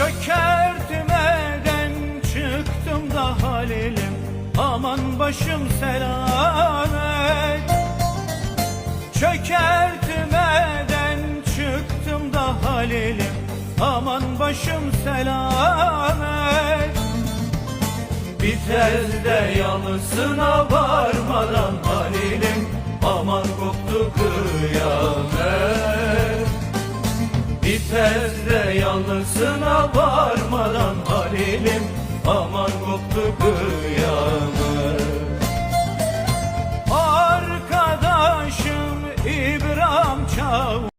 Çöker tümeden çıktım da halilim. Aman başım selamet. Çöker tümeden çıktım da halilim. Aman başım selamet. Biter de yalısına varmadan halilim. Aman koptu kıyam gezde yalnızına varmadan Halilim aman koptu kıyamı. Arkadaşım İbrahim Çavuş.